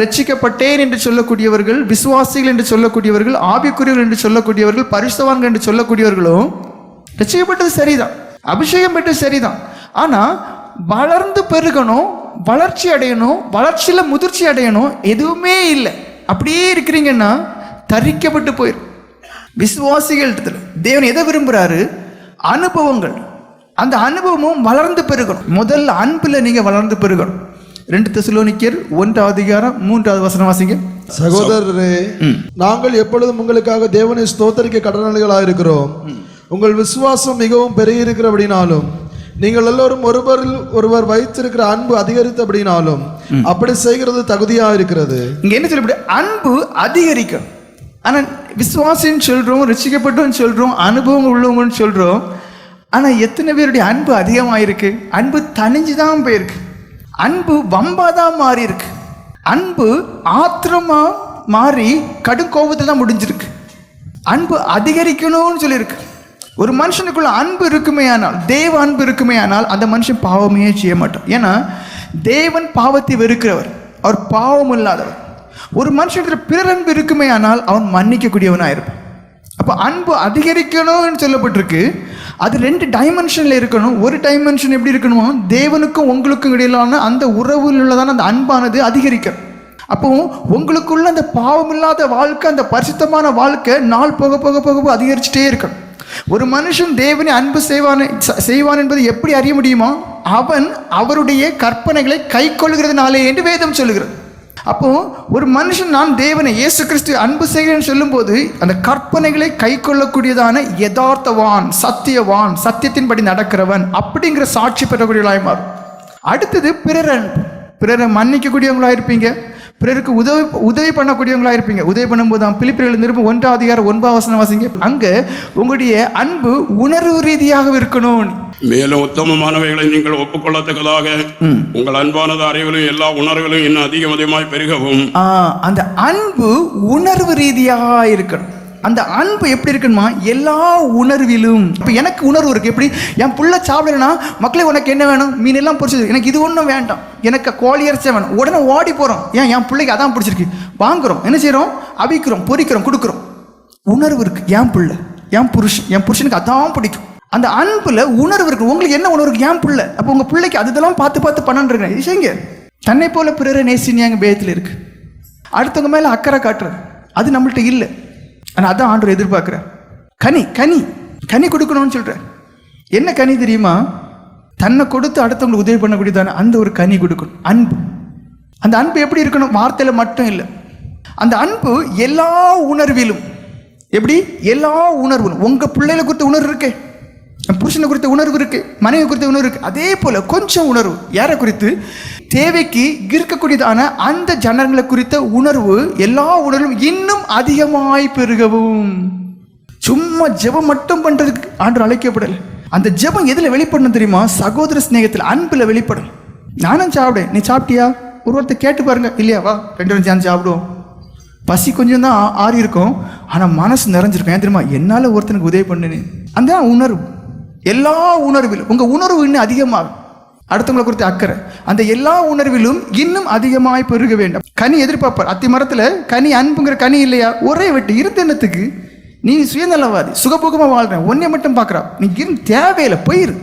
ரட்சிக்கப்பட்டேன் என்று சொல்லக்கூடியவர்கள் விசுவாசிகள் என்று சொல்லக்கூடியவர்கள் ஆவிக்குரியவர்கள் என்று சொல்லக்கூடியவர்கள் பரிசுவான்கள் என்று சொல்லக்கூடியவர்களும் ரட்சிக்கப்பட்டது சரிதான். அபிஷேகம் பெற்றது சரிதான். ஆனால் வளர்ந்து பெருகணும் வளர்ச்சி அடையணும் வளர்ச்சியில் முதிர்ச்சி அடையணும் எதுவுமே இல்லை. அப்படியே இருக்கிறீங்கன்னா தரிக்கப்பட்டு போயிடும் விசுவாசிகள் இடத்துல தேவன் எதை விரும்புகிறாரு அனுபவங்கள். அந்த அனுபவமும் வளர்ந்து பெருகணும். முதல்ல அன்பில் நீங்கள் வளர்ந்து பெருகணும். ரெண்டு தெசலோனிக்கர் ஒன்றாவது அதிகாரம் மூன்றாவது வசனம் வாசிங்க. சகோதரரே நாங்கள் எப்பொழுதும் உங்களுக்காக தேவனை ஸ்தோத்தரிக்க கடனாளிகளாக இருக்கிறோம். உங்கள் விசுவாசம் மிகவும் பெருகியிருக்கிறபடினாலும் நீங்கள் எல்லோரும் ஒருவரில் ஒருவர் வைத்திருக்கிற அன்பு அதிகரித்தபடினாலும் அப்படி செய்கிறது தகுதியா இருக்கிறது. இங்க என்ன சொல்லப்படு அன்பு அதிகரிக்கும். ஆனா விசுவாசின்னு சொல்றோம் ரசிக்கப்பட்டோம்னு சொல்றோம் அனுபவம் உள்ளவங்கன்னு சொல்றோம் ஆனா எத்தனை பேருடைய அன்பு அதிகமாயிருக்கு? அன்பு தணிஞ்சு தான் போயிருக்கு. அன்பு வம்பா தான் மாறி இருக்கு அன்பு ஆத்திரமா மாறி கடும் கோபத்தில் தான் முடிஞ்சிருக்கு. அன்பு அதிகரிக்கணும்னு சொல்லியிருக்கு. ஒரு மனுஷனுக்குள்ள அன்பு இருக்குமே ஆனால் தேவ அன்பு இருக்குமே ஆனால் அந்த மனுஷன் பாவமே செய்ய மாட்டான். ஏன்னா தேவன் பாவத்தை வெறுக்கிறவர். அவர் பாவம் இல்லாதவர். ஒரு மனுஷனுக்கு பிறர் அன்பு இருக்குமே ஆனால் அவன் மன்னிக்கக்கூடியவனாக இருப்பான் அப்போ அன்பு அதிகரிக்கணும்னு சொல்லப்பட்டிருக்கு. அது ரெண்டு டைமென்ஷனில் இருக்கணும். ஒரு டைமென்ஷன் எப்படி இருக்கணுமோ தேவனுக்கும் உங்களுக்கும் இடையிலான அந்த உறவில் உள்ளதான அந்த அன்பானது அதிகரிக்கும். அப்போ உங்களுக்குள்ள அந்த பாவம் இல்லாத வாழ்க்கை அந்த பரிசுத்தமான வாழ்க்கை நாள் போக போக போக போக அதிகரிச்சுட்டே இருக்கணும் ஒரு மனுஷன் தேவனை அன்பு செய்வான் செய்வான் என்பது எப்படி அறிய முடியுமா அவன் அவருடைய கற்பனைகளை கை கொள்கிறதுனாலே என்று வேதம் சொல்லுகிறது. அப்போ ஒரு மனுஷன் நான் தேவனை இயேசு கிறிஸ்து அன்பு செய்கிறேன்னு சொல்லும்போது அந்த கற்பனைகளை கை கொள்ளக்கூடியதான யதார்த்தவான் சத்தியவான் சத்தியத்தின்படி நடக்கிறவன் அப்படிங்கிற சாட்சி பெறக்கூடியவளாய் மாறும். அடுத்தது பிறர் அன்பு பிறரை மன்னிக்கக்கூடியவங்களா இருப்பீங்க பிறருக்கு உதவி உதவி பண்ணக்கூடியவங்களா இருப்பீங்க உதவி பண்ணும்போது தான் பிலிப்பிரிகள் நிருபம் ஒன்றாவது அதிகாரம் ஒன்பதாம் வசனம் வாசிங்க. அங்கே உங்களுடைய அன்பு உணர்வு ரீதியாக இருக்கணும். மேலும் உத்தமமானவைகளை நீங்கள் ஒப்புக்கொள்ளத்தக்கதாக உங்கள் அன்பானது அறிவிலும் எல்லா உணர்வுகளும் இன்னும் அதிகம் அதிகமாய் பெருகவும் அந்த அன்பு உணர்வு ரீதியாக இருக்கணும். அந்த அன்பு எப்படி இருக்கணுமா எல்லா உணர்விலும். இப்போ எனக்கு உணர்வு இருக்கு. எப்படி? என் புள்ள சாப்பிடலனா மக்களே உனக்கு என்ன வேணும்? மீன் எல்லாம் பிடிச்சது எனக்கு இது ஒன்றும் வேண்டாம். எனக்கு கோழி இறைச்சா வேணும். உடனே ஓடி போகிறோம் ஏன்? என் பிள்ளைக்கு அதான் பிடிச்சிருக்கு. வாங்குறோம். என்ன செய்கிறோம் அவிக்கிறோம் பொரிக்கிறோம் கொடுக்குறோம். உணர்வு இருக்கு. என் பிள்ளை என் புருஷன் என் புருஷனுக்கு அதான் பிடிக்கும். அந்த அன்புல உணர்வு இருக்கு. உங்களுக்கு என்ன உணர்வு ஏன் பிள்ளை. அப்போ உங்க பிள்ளைக்கு அதுதெல்லாம் பார்த்து பார்த்து பண்ணன்றீங்க செய்யுங்க. தன்னை போல பிறரை நேசினியாங்க பேயத்தில் இருக்கு. அடுத்தவங்க மேல அக்கறை காட்டுறது. அது நம்மள்ட்ட இல்லை. ஆனால் அதான் ஆண்டு எதிர்பார்க்குறேன் கனி கனி. கனி கொடுக்கணும்னு சொல்கிறேன் என்ன கனி தெரியுமா? தன்னை கொடுத்து அடுத்தவங்களுக்கு உதவி பண்ணக்கூடியதான அந்த ஒரு கனி கொடுக்கணும். அன்பு. அந்த அன்பு எப்படி இருக்கணும்? வார்த்தையில் மட்டும் இல்லை. அந்த அன்பு எல்லா உணர்விலும். எப்படி? எல்லா உணர்வும் உங்கள் பிள்ளைகளை குறித்த உணர்வு இருக்கே. புருஷனை குறித்த உணர்வு இருக்கு மனைவி குறித்த உணர்வு இருக்கு. அதே போல கொஞ்சம் உணர்வு. யாரை குறித்து? தேவைக்கு இருக்கக்கூடியதான அந்த ஜனங்களை குறித்த உணர்வு எல்லா உணர்வும் இன்னும் அதிகமாய் பெருகவும். சும்மா ஜெபம் மட்டும் பண்றதுக்கு ஆண்டு அழைக்கப்படலை. அந்த ஜெபம் எதுல வெளிப்படணும் தெரியுமா? சகோதர சிநேகத்தில் அன்புல வெளிப்படும். நானும் சாப்பிடேன். நீ சாப்பிட்டியா? ஒரு ஒருத்தர் கேட்டு பாருங்க. இல்லையா? வா ரெண்டு ரெண்டு சேர்ந்து சாப்பிடுவோம். பசி கொஞ்சம் தான் ஆறி இருக்கும். ஆனால் மனசு நிறைஞ்சிருக்கும். ஏன் தெரியுமா? என்னால் ஒருத்தனுக்கு உதவி பண்ணுனேன் அந்த உணர்வு. எல்லா உணர்விலும் உங்கள் உணர்வு இன்னும் அதிகமாகும். அடுத்தவங்களை குறித்து அக்கறை. அந்த எல்லா உணர்விலும் இன்னும் அதிகமாய் பெருக வேண்டும். கனி எதிர்பார்ப்பார். அத்தி மரத்தில் கனி அன்புங்கிற கனி இல்லையா? ஒரே வெட்டு இருந்த எண்ணத்துக்கு நீ சுயநலவாதி சுகபோகமாக வாழ்றேன் ஒன்னே மட்டும் பார்க்குறா. நீ இருந்து தேவையில்லை போயிரு.